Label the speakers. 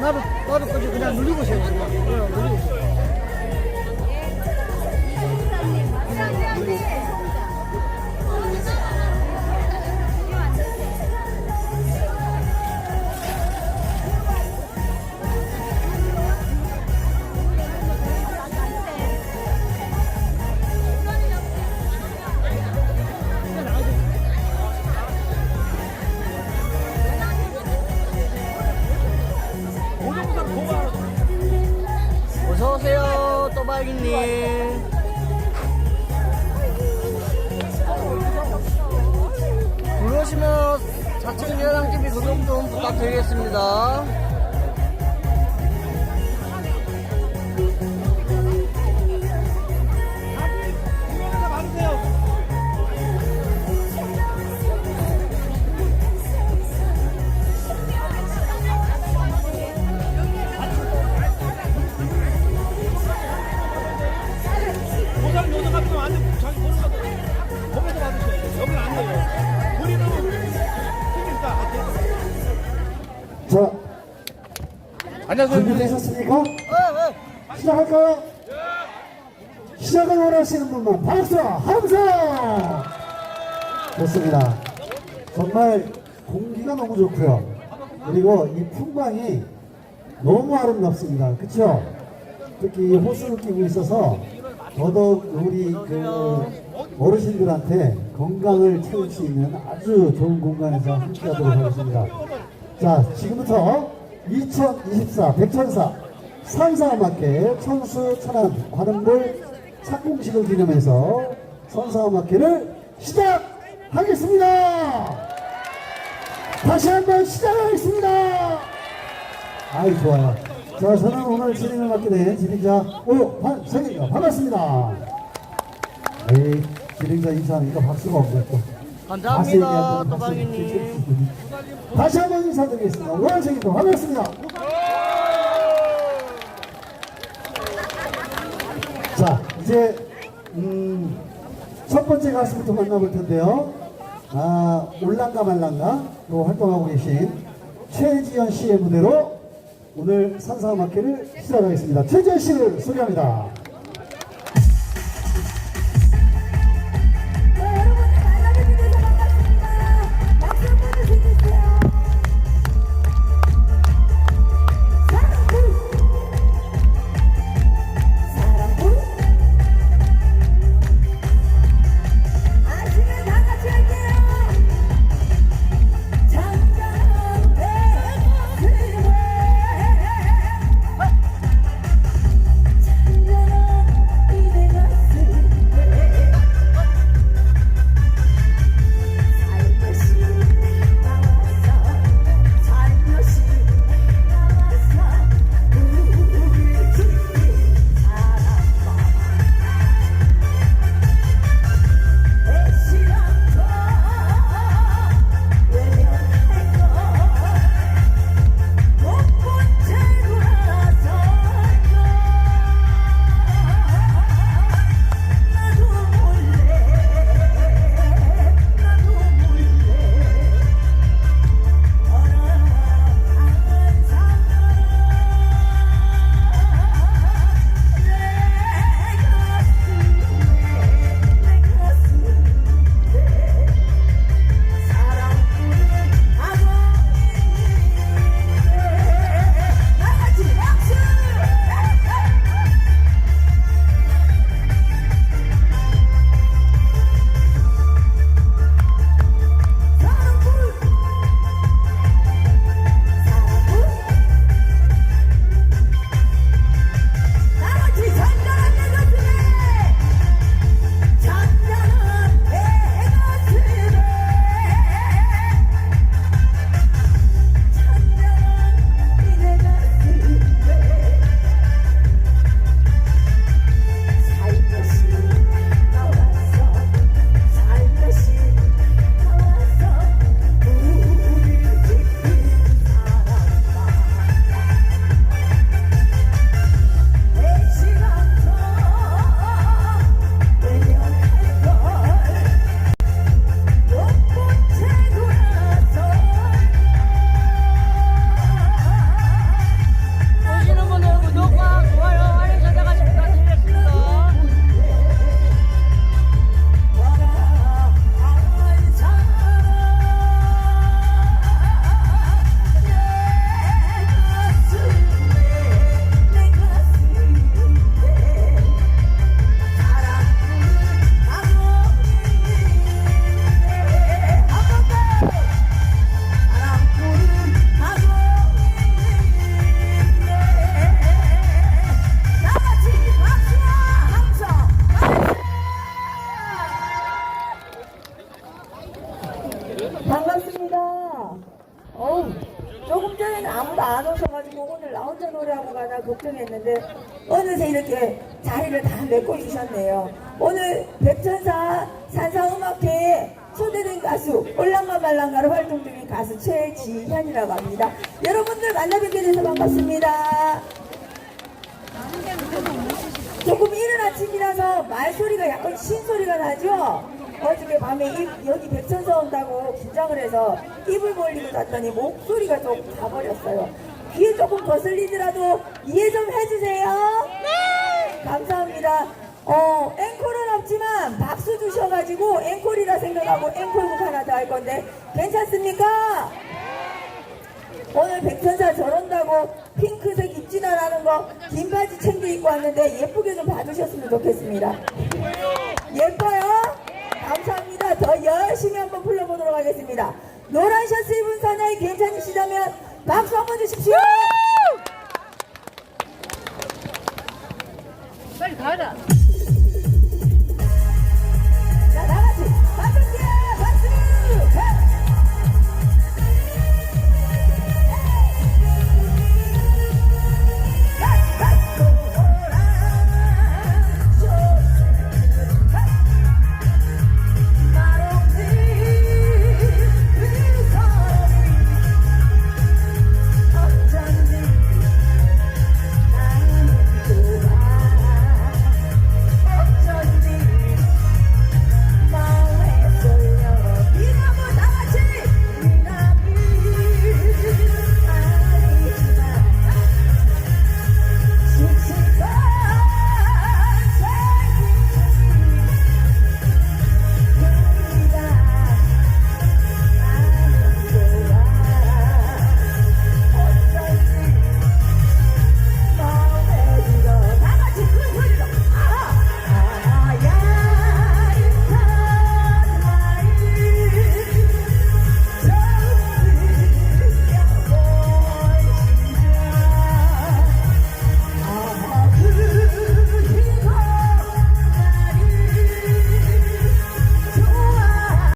Speaker 1: 나도 나도 그냥 누리고 있어요. 그냥 누리고 있어요. 또박이님. 들어오시면 4층 여당TV 구독 좀 부탁드리겠습니다.
Speaker 2: 안녕하세요.
Speaker 3: 준비되셨습니까? 시작할까요? 시작을 원하시는 분만 박수 함성! 좋습니다. 정말 공기가 너무 좋고요. 그리고 이 풍광이 너무 아름답습니다. 그쵸? 특히 이 호수를 끼고 있어서 더더욱 우리 그 어르신들한테 건강을 채울 수 있는 아주 좋은 공간에서 함께 하도록 하겠습니다. 자, 지금부터 2024 백천사 산사음악회 천수 천안 관음불 착공식을 기념해서 선사음악회를 시작하겠습니다. 다시 한번 시작하겠습니다. 아이 좋아요. 자, 저는 오늘 진행을 맡게 된 진행자 오환석입니다. 반갑습니다. 에이, 진행자 인사하니까 박수가 없네 또.
Speaker 1: 감사합니다, 또박이님.
Speaker 3: 다시 한번 인사드리겠습니다. 오한석입니다. 반갑습니다. 자, 이제 음, 첫 번째 가수부터 만나볼 텐데요. 아, 올랑가 말랑가 또 활동하고 계신 최지연 씨의 무대로 오늘 산사음악회를 시작하겠습니다. 최지연 씨를 소개합니다.
Speaker 4: 안 오셔가지고 오늘 나 혼자 노래하고 가나 걱정했는데 어느새 이렇게 자리를 다 메꿔 주셨네요. 오늘 백천사 산사음악회에 초대된 가수 올랑가 말랑가로 활동 중인 가수 최지현이라고 합니다. 여러분들 만나뵙게 돼서 반갑습니다. 조금 이른 아침이라서 말소리가 약간 신소리가 나죠? 어저께 밤에 입, 여기 백천사 온다고 긴장을 해서 입을 벌리고 잤더니 목소리가 좀 가버렸어요. 귀에 조금 거슬리더라도 이해 좀 해주세요. 네! 감사합니다. 어, 앵콜은 없지만 박수 주셔가지고 앵콜이라 생각하고 앵콜곡 하나 더 할 건데 괜찮습니까? 오늘 백천사 저런다고 핑크색 입지나라는 거 긴 바지 챙겨 입고 왔는데 예쁘게 좀 봐주셨으면 좋겠습니다. 예뻐요? 감사합니다. 더 열심히 한번 불러보도록 하겠습니다. 노란 셔츠 입은 사나이 괜찮으시다면 박수 한번 주십시오.
Speaker 1: 빨리 가라.